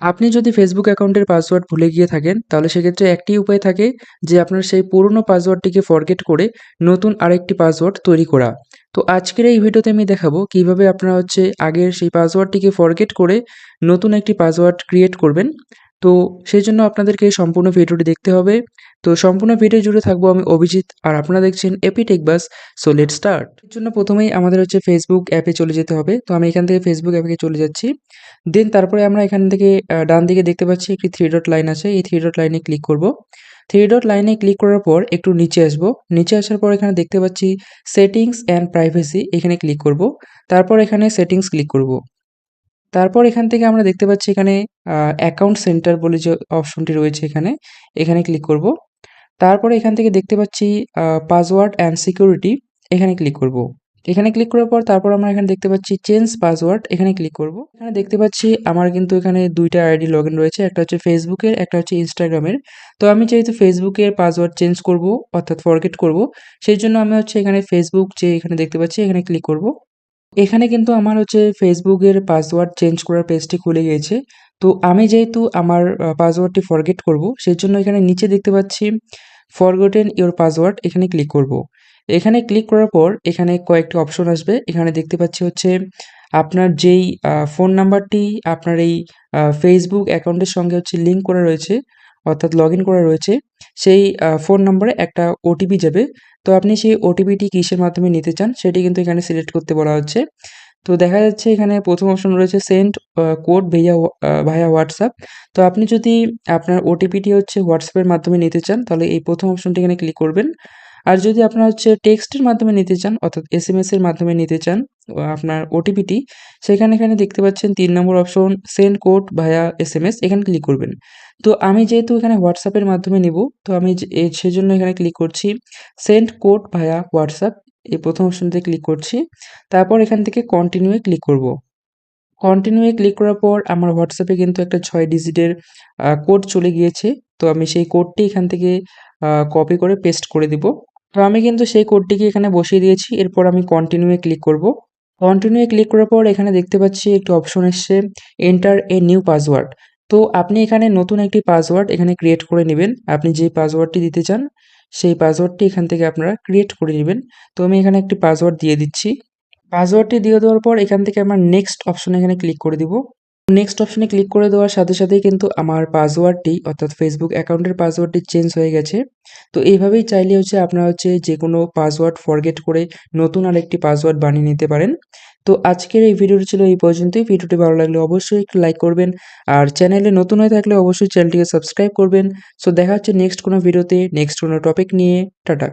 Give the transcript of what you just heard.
আপনি যদি ফেসবুক অ্যাকাউন্টের পাসওয়ার্ড ভুলে গিয়ে থাকেন, তাহলে সেক্ষেত্রে একটি উপায় থাকে যে আপনার সেই পুরনো পাসওয়ার্ডটিকে ফরগেট করে নতুন আরেকটি পাসওয়ার্ড তৈরি করা। তো আজকের এই ভিডিওতে আমি দেখাবো কীভাবে আপনারা হচ্ছে আগের সেই পাসওয়ার্ডটিকে ফরগেট করে নতুন একটি পাসওয়ার্ড ক্রিয়েট করবেন। তো সেই জন্য আপনাদেরকে সম্পূর্ণ ভিডিওটি দেখতে হবে। তো সম্পূর্ণ ভিডিও জুড়ে থাকব আমি অভিজিৎ, আর আপনারা দেখছেন এপি টেকবাস সো লেট স্টার্ট এর জন্য প্রথমেই আমাদের হচ্ছে ফেসবুক অ্যাপে চলে যেতে হবে। তো আমি এখান থেকে ফেসবুক অ্যাপে চলে যাচ্ছি। দেন তারপরে আমরা এখান থেকে ডান দিকে দেখতে পাচ্ছি একটি থ্রি ডট লাইন আছে। এই থ্রি ডট লাইনে ক্লিক করব। থ্রি ডট লাইনে ক্লিক করার পর একটু নিচে আসব। নিচে আসার পর এখানে দেখতে পাচ্ছি সেটিংস অ্যান্ড প্রাইভেসি এখানে ক্লিক করব। তারপর এখানে সেটিংস ক্লিক করব। তারপর এখান থেকে আমরা দেখতে পাচ্ছি এখানে অ্যাকাউন্ট সেন্টার বলে যে অপশনটি রয়েছে এখানে এখানে ক্লিক করব। তারপরে এখান থেকে দেখতে পাচ্ছি পাসওয়ার্ড অ্যান্ড সিকিউরিটি এখানে ক্লিক করব। এখানে ক্লিক করার পর তারপর আমরা এখানে দেখতে পাচ্ছি চেঞ্জ পাসওয়ার্ড এখানে ক্লিক করব। এখানে দেখতে পাচ্ছি আমার কিন্তু এখানে দুইটা আইডি লগ রয়েছে, একটা হচ্ছে ফেসবুকের একটা হচ্ছে ইনস্টাগ্রামের তো আমি যেহেতু ফেসবুকের পাসওয়ার্ড চেঞ্জ করব, অর্থাৎ ফরগেট করব, সেই জন্য আমি হচ্ছে এখানে ফেসবুক যে এখানে দেখতে পাচ্ছি, এখানে ক্লিক করব। এখানে কিন্তু আমার হচ্ছে ফেসবুকের পাসওয়ার্ড চেঞ্জ করার পেজটি খুলে গিয়েছে। তো আমি যেহেতু আমার পাসওয়ার্ডটি ফরগেট করব সেই জন্য এখানে নিচে দেখতে পাচ্ছি ফরগটেন ইওর পাসওয়ার্ড এখানে ক্লিক করব। এখানে ক্লিক করার পর এখানে কয়েকটি অপশন আসবে। এখানে দেখতে পাচ্ছি হচ্ছে, আপনার যেই ফোন নাম্বারটি আপনার এই ফেসবুক অ্যাকাউন্টের সঙ্গে হচ্ছে লিঙ্ক করা রয়েছে অর্থাৎ লগ করা রয়েছে, সেই ফোন নম্বরে একটা ওটিপি যাবে। তো আপনি সেই ওটিপিটি কিসের মাধ্যমে নিতে চান সেটি কিন্তু এখানে সিলেক্ট করতে বলা হচ্ছে। তো দেখা যাচ্ছে এখানে প্রথম অপশন রয়েছে সেন্ড কোড ভেয়া ভাইয়া হোয়াটসঅ্যাপ তো আপনি যদি আপনার ওটিপিটি হচ্ছে হোয়াটসঅ্যাপের মাধ্যমে নিতে চান, তাহলে এই প্রথম অপশনটি এখানে ক্লিক করবেন। আর যদি আপনার হচ্ছে টেক্সটের মাধ্যমে নিতে চান, অর্থাৎ এস এম এর মাধ্যমে নিতে চান আপনার ওটিপিটি সেখানে এখানে দেখতে পাচ্ছেন তিন নম্বর option send code via S M S এখানে ক্লিক করবেন। তো আমি যেহেতু এখানে হোয়াটসঅ্যাপের মাধ্যমে নিব, তো আমি সেজন্য এখানে ক্লিক করছি সেন্ড কোড ভায়া হোয়াটসঅ্যাপ এই প্রথম অপশনতে ক্লিক করছি। তারপর এখান থেকে কন্টিনিউয়ে ক্লিক করব। কন্টিনিউয়ে ক্লিক করার পর আমার হোয়াটসঅ্যাপে কিন্তু একটা ছয় ডিজিটের কোড চলে গিয়েছে। তো আমি সেই কোডটি এখান থেকে কপি করে পেস্ট করে দিব। তো আমি কিন্তু সেই কোডটিকে এখানে বসিয়ে দিয়েছি। এরপর আমি কন্টিনিউয়ে ক্লিক করব। কন্টিনিউয়ে ক্লিক করার পর এখানে দেখতে পাচ্ছি একটি অপশন এসছে এন্টার এ নিউ পাসওয়ার্ড তো আপনি এখানে নতুন একটি পাসওয়ার্ড এখানে ক্রিয়েট করে নেবেন। আপনি যে পাসওয়ার্ডটি দিতে চান, সেই পাসওয়ার্ডটি এখান থেকে আপনারা ক্রিয়েট করে নেবেন। তো আমি এখানে একটি পাসওয়ার্ড দিয়ে দিচ্ছি। পাসওয়ার্ডটি দিয়ে দেওয়ার পর এখান থেকে আমার নেক্সট অপশনে এখানে ক্লিক করে দিব। নেক্সট অপশনে ক্লিক করে দেওয়ার সাথে সাথেই কিন্তু আমার পাসওয়ার্ডটি অর্থাৎ ফেসবুক অ্যাকাউন্টের পাসওয়ার্ডটি চেঞ্জ হয়ে গেছে। তো এইভাবেই চাইলে হচ্ছে আপনারা হচ্ছে যে কোনো পাসওয়ার্ড ফরগেট করে নতুন আরেকটি পাসওয়ার্ড বানিয়ে নিতে পারেন। তো আজকের এই ভিডিওটি ছিল এই পর্যন্তই। ভিডিওটি ভালো লাগলে অবশ্যই একটু লাইক করবেন। আর চ্যানেলে নতুন হয়ে থাকলে অবশ্যই চ্যানেলটিকে সাবস্ক্রাইব করবেন। সো দেখা হচ্ছে নেক্সট কোনো ভিডিওতে নেক্সট কোনো টপিক নিয়ে। টাটা।